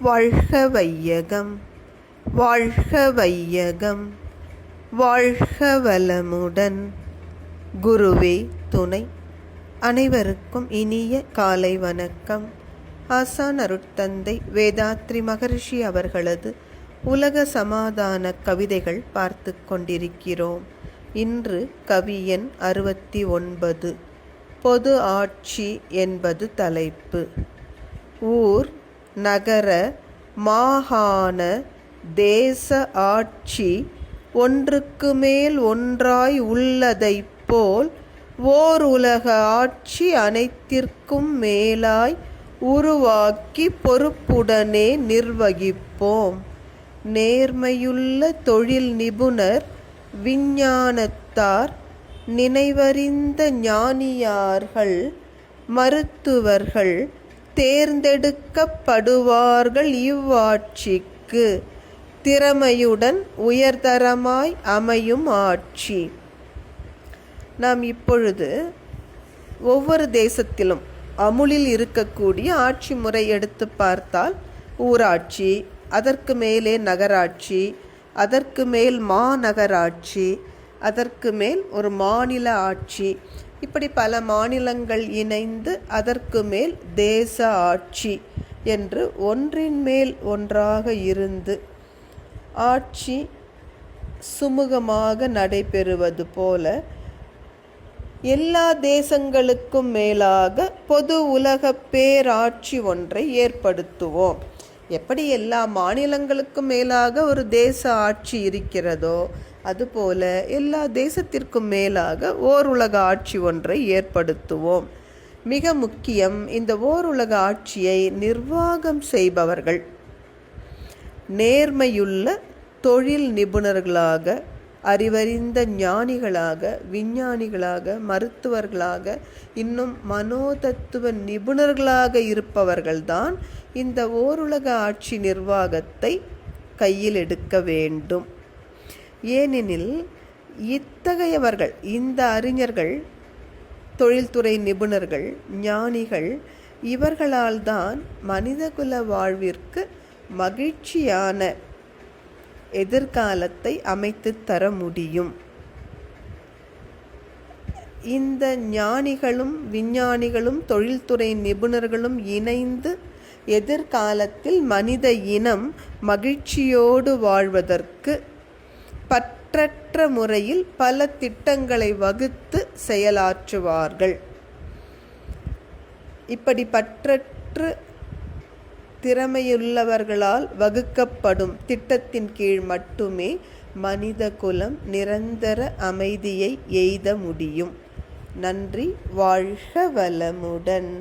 வாழ்க வையகம் வாழ்க வையகம் வாழ்க வளமுடன் குருவே துணை அனைவருக்கும் இனிய காலை வணக்கம். ஆசான் அருட்தந்தை வேதாத்ரி மகரிஷி அவர்களது உலக சமாதான கவிதைகள் பார்த்து கொண்டிருக்கிறோம். இன்று கவியன் அறுபத்தி ஒன்பது பொது ஆட்சி என்பது தலைப்பு. ஊர் நகர மாகாண தேச ஆட்சி ஒன்றுக்கு மேல் ஒன்றாய் உள்ளதைப் போல் ஓர் உலக ஆட்சி அனைத்திற்கும் மேலாய் உருவாக்கி பொறுப்புடனே நிர்வகிப்போம். நேர்மையுள்ள தொழில் நிபுணர் விஞ்ஞானத்தார் நினைவறிந்த ஞானியார்கள் மருத்துவர்கள் தேர்ந்தெடுக்கப்படுவார்கள் இவ்வாட்சிக்கு. திறமையுடன் உயர்தரமாய் அமையும் ஆட்சி. நாம் இப்பொழுது ஒவ்வொரு தேசத்திலும் அமுலில் இருக்கக்கூடிய ஆட்சி முறை எடுத்து பார்த்தால் ஊராட்சி அதற்கு மேலே நகராட்சி அதற்கு மேல் மாநகராட்சி அதற்கு மேல் ஒரு மாநில ஆட்சி இப்படி பல மாநிலங்கள் இணைந்து அதற்கு மேல் தேச ஆட்சி என்று ஒன்றின் மேல் ஒன்றாக இருந்து ஆட்சி சுமூகமாக நடைபெறுவது போல எல்லா தேசங்களுக்கும் மேலாக பொது உலக பேராட்சி ஒன்றை ஏற்படுத்துவோம். எப்படி எல்லா மாநிலங்களுக்கும் மேலாக ஒரு தேச ஆட்சி இருக்கிறதோ அதுபோல எல்லா தேசத்திற்கும் மேலாக ஓர் உலக ஆட்சி ஒன்றை ஏற்படுத்துவோம். மிக முக்கியம் இந்த ஓர் உலக ஆட்சியை நிர்வாகம் செய்பவர்கள். நேர்மையுள்ள தொழில் நிபுணர்களாக அறிவறிந்த ஞானிகளாக விஞ்ஞானிகளாக மருத்துவர்களாக இன்னும் மனோதத்துவ நிபுணர்களாக இருப்பவர்கள்தான் இந்த ஓருலக ஆட்சி நிர்வாகத்தை கையில் எடுக்க வேண்டும். ஏனெனில் இத்தகையவர்கள் இந்த அறிஞர்கள் தொழில்துறை நிபுணர்கள் ஞானிகள் இவர்களால் தான் மனிதகுல வாழ்விற்கு மகிழ்ச்சியான எதிர்காலத்தை அமைத்து தர முடியும். இந்த ஞானிகளும் விஞ்ஞானிகளும் தொழில்துறை நிபுணர்களும் இணைந்து எதிர்காலத்தில் மனித இனம் மகிழ்ச்சியோடு வாழ்வதற்கு பற்றற்ற முறையில் பல திட்டங்களை வகுத்து செயலாற்றுவார்கள். இப்படி பற்றற்று திறமையுள்ளவர்களால் வகுக்கப்படும் திட்டத்தின் கீழ் மட்டுமே மனித குலம் நிரந்தர அமைதியை எய்த முடியும். நன்றி வாழ்க வளமுடன்.